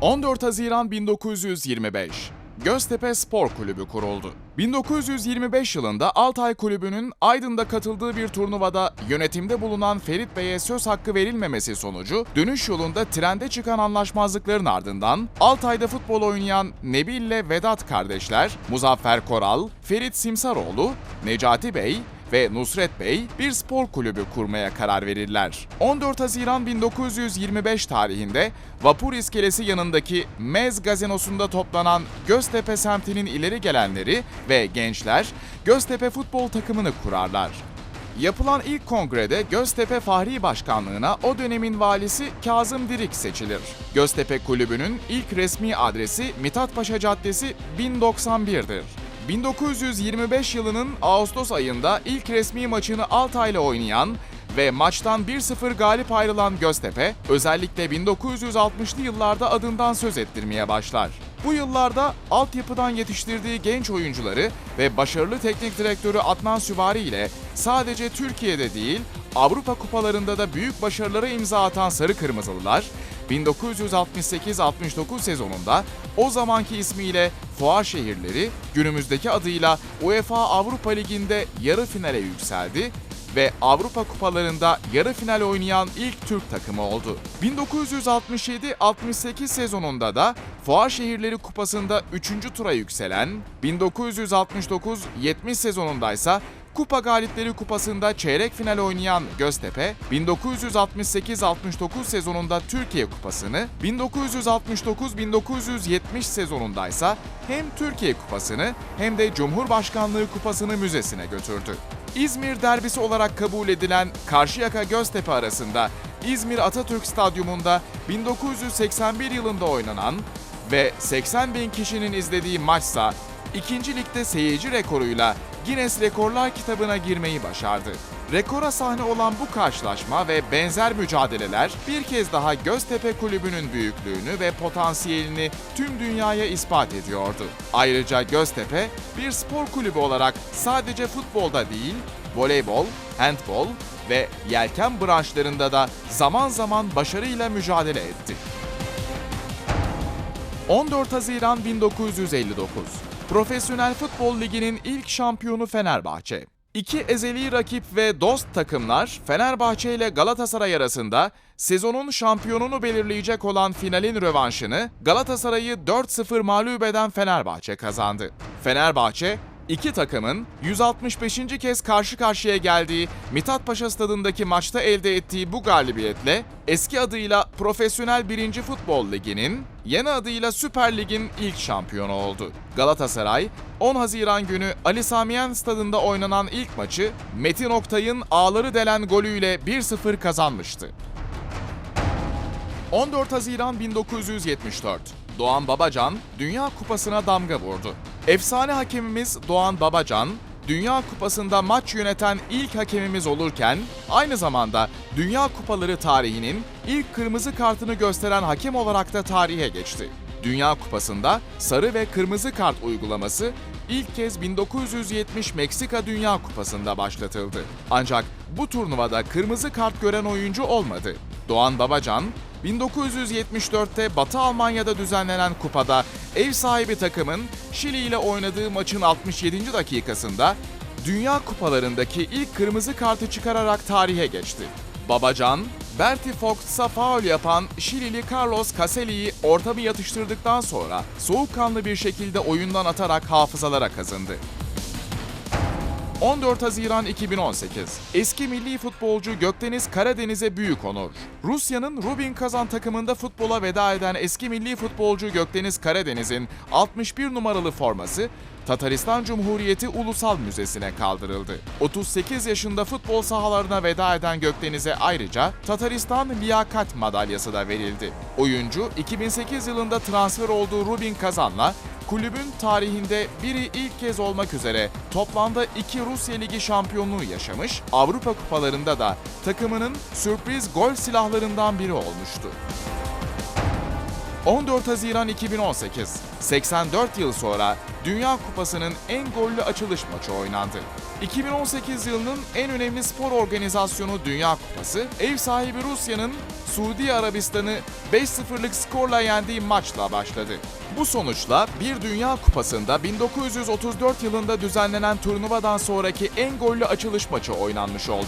14 Haziran 1925 Göztepe Spor Kulübü kuruldu. 1925 yılında Altay Kulübü'nün Aydın'da katıldığı bir turnuvada yönetimde bulunan Ferit Bey'e söz hakkı verilmemesi sonucu dönüş yolunda trende çıkan anlaşmazlıkların ardından Altay'da futbol oynayan Nebil ile Vedat kardeşler, Muzaffer Koral, Ferit Simsaroğlu, Necati Bey ve Nusret Bey bir spor kulübü kurmaya karar verirler. 14 Haziran 1925 tarihinde vapur iskelesi yanındaki Mez gazinosunda toplanan Göztepe semtinin ileri gelenleri ve gençler Göztepe futbol takımını kurarlar. Yapılan ilk kongrede Göztepe Fahri Başkanlığına o dönemin valisi Kazım Dirik seçilir. Göztepe Kulübü'nün ilk resmi adresi Mithat Paşa Caddesi 1091'dir. 1925 yılının Ağustos ayında ilk resmi maçını Altay'la oynayan ve maçtan 1-0 galip ayrılan Göztepe, özellikle 1960'lı yıllarda adından söz ettirmeye başlar. Bu yıllarda altyapıdan yetiştirdiği genç oyuncuları ve başarılı teknik direktörü Adnan Süvari ile sadece Türkiye'de değil, Avrupa kupalarında da büyük başarılara imza atan Sarı Kırmızılılar, 1968-69 sezonunda o zamanki ismiyle Fuar Şehirleri, günümüzdeki adıyla UEFA Avrupa Ligi'nde yarı finale yükseldi ve Avrupa kupalarında yarı final oynayan ilk Türk takımı oldu. 1967-68 sezonunda da Fuar Şehirleri Kupası'nda 3. tura yükselen, 1969-70 sezonundaysa Kupa Galipleri Kupası'nda çeyrek final oynayan Göztepe, 1968-69 sezonunda Türkiye Kupası'nı, 1969-1970 sezonundaysa hem Türkiye Kupası'nı hem de Cumhurbaşkanlığı Kupası'nı müzesine götürdü. İzmir derbisi olarak kabul edilen Karşıyaka Göztepe arasında İzmir Atatürk Stadyumunda 1981 yılında oynanan ve 80 bin kişinin izlediği maçsa ikinci ligde seyirci rekoruyla Guinness Rekorlar kitabına girmeyi başardı. Rekora sahne olan bu karşılaşma ve benzer mücadeleler bir kez daha Göztepe Kulübü'nün büyüklüğünü ve potansiyelini tüm dünyaya ispat ediyordu. Ayrıca Göztepe bir spor kulübü olarak sadece futbolda değil, voleybol, handbol ve yelken branşlarında da zaman zaman başarıyla mücadele etti. 14 Haziran 1959 Profesyonel Futbol Ligi'nin ilk şampiyonu Fenerbahçe. İki ezeli rakip ve dost takımlar Fenerbahçe ile Galatasaray arasında sezonun şampiyonunu belirleyecek olan finalin rövanşını Galatasaray'ı 4-0 mağlup eden Fenerbahçe kazandı. Fenerbahçe İki takımın 165. kez karşı karşıya geldiği Mithat Paşa stadındaki maçta elde ettiği bu galibiyetle eski adıyla Profesyonel 1. Futbol Ligi'nin, yeni adıyla Süper Lig'in ilk şampiyonu oldu. Galatasaray 10 Haziran günü Ali Samiyen stadında oynanan ilk maçı Metin Oktay'ın ağları delen golüyle 1-0 kazanmıştı. 14 Haziran 1974 Doğan Babacan Dünya Kupası'na damga vurdu. Efsane hakemimiz Doğan Babacan, Dünya Kupası'nda maç yöneten ilk hakemimiz olurken aynı zamanda Dünya Kupaları tarihinin ilk kırmızı kartını gösteren hakem olarak da tarihe geçti. Dünya Kupası'nda sarı ve kırmızı kart uygulaması ilk kez 1970 Meksika Dünya Kupası'nda başlatıldı. Ancak bu turnuvada kırmızı kart gören oyuncu olmadı. Doğan Babacan, 1974'te Batı Almanya'da düzenlenen kupada ev sahibi takımın Şili ile oynadığı maçın 67. dakikasında Dünya Kupalarındaki ilk kırmızı kartı çıkararak tarihe geçti. Babacan, Bertie Fox'a faul yapan Şilili Carlos Caselli'yi ortamı yatıştırdıktan sonra soğukkanlı bir şekilde oyundan atarak hafızalara kazındı. 14 Haziran 2018. Eski milli futbolcu Gökdeniz Karadeniz'e büyük onur. Rusya'nın Rubin Kazan takımında futbola veda eden eski milli futbolcu Gökdeniz Karadeniz'in 61 numaralı forması Tataristan Cumhuriyeti Ulusal Müzesi'ne kaldırıldı. 38 yaşında futbol sahalarına veda eden Gökdeniz'e ayrıca Tataristan Liyakat Madalyası da verildi. Oyuncu 2008 yılında transfer olduğu Rubin Kazan'la kulübün tarihinde biri ilk kez olmak üzere toplamda iki Rusya Ligi şampiyonluğu yaşamış, Avrupa kupalarında da takımının sürpriz gol silahlarından biri olmuştu. 14 Haziran 2018, 84 yıl sonra Dünya Kupası'nın en gollü açılış maçı oynandı. 2018 yılının en önemli spor organizasyonu Dünya Kupası, ev sahibi Rusya'nın Suudi Arabistan'ı 5-0'lık skorla yendiği maçla başladı. Bu sonuçla bir Dünya Kupası'nda 1934 yılında düzenlenen turnuvadan sonraki en gollü açılış maçı oynanmış oldu.